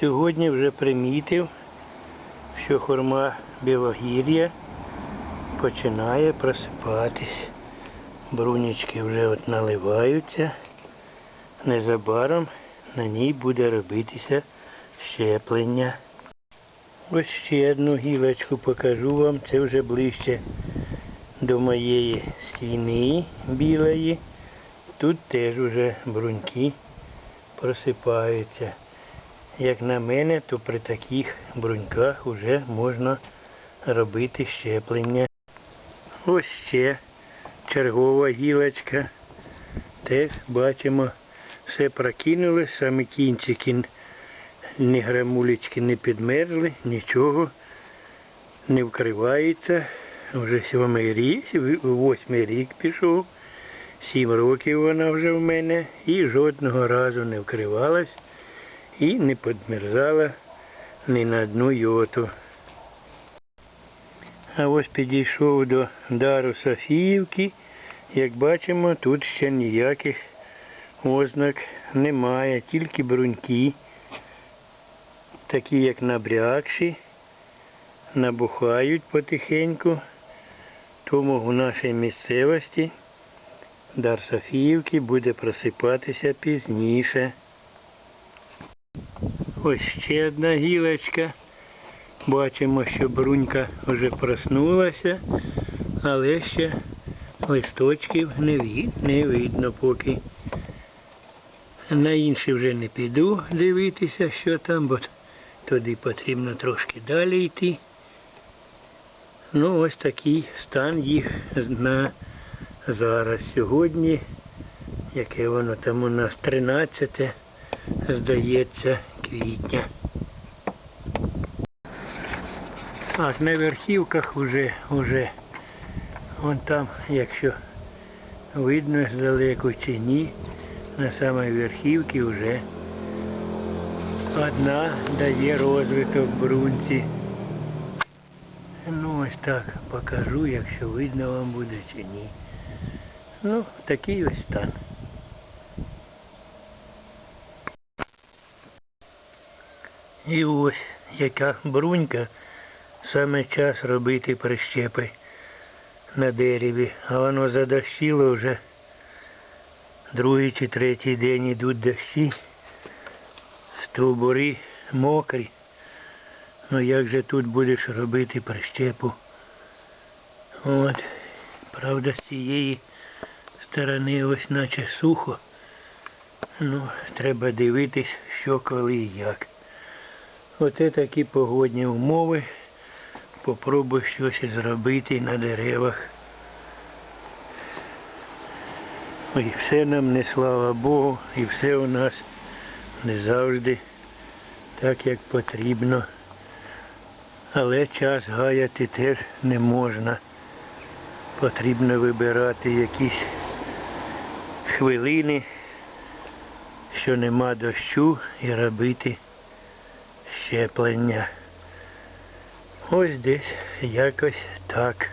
Сьогодні вже примітив, що хурма білогір'я починає просипатись. Брунічки вже от наливаються. Незабаром на ній буде робитися щеплення. Ось ще одну гілочку покажу вам. Це вже ближче до моєї стіни білої. Тут теж уже бруньки просипаються. Як на мене, то при таких бруньках вже можна робити щеплення. Ось ще чергова гілочка. Теж бачимо, все прокинули, самі кінчики ні грамулечки не підмерзли, нічого не вкривається. Вже сьомий рік, восьмий рік пішов. Сім років вона вже в мене і жодного разу не вкривалась і не підмерзала ні на одну йоту. А ось підійшов до дару Софіївки. Як бачимо, тут ще ніяких ознак немає, тільки бруньки, такі як набрякші, набухають потихеньку. Тому в нашій місцевості дар Софіївки буде просипатися пізніше. Ось ще одна гілочка. Бачимо, що брунька вже проснулася, але ще листочків не, ві- не видно поки. На інші вже не піду дивитися, що там, бо туди потрібно трошки далі йти. Ну, ось такий стан їх на зараз. Сьогодні, яке воно там у нас 13, здається, квітня. Так, на верхівках вже, вже, вон там, якщо видно здалеку чи ні, на самій верхівці вже одна дає розвиток брунці. Ну ось так покажу, якщо видно вам буде чи ні. Ну, такий ось стан. І ось яка брунька, саме час робити прищепи на дереві, а воно задощило вже другий чи третій день ідуть дощі, стовбури мокрі. Ну як же тут будеш робити прищепу? От. Правда, з цієї сторони ось наче сухо. Ну, треба дивитись, що коли і як. Оце такі погодні умови. Попробуй щось зробити на деревах. І все нам не слава Богу, і все у нас не завжди так, як потрібно. Але час гаяти теж не можна. Потрібно вибирати якісь хвилини, що нема дощу, і робити щеплення. Ось десь якось так.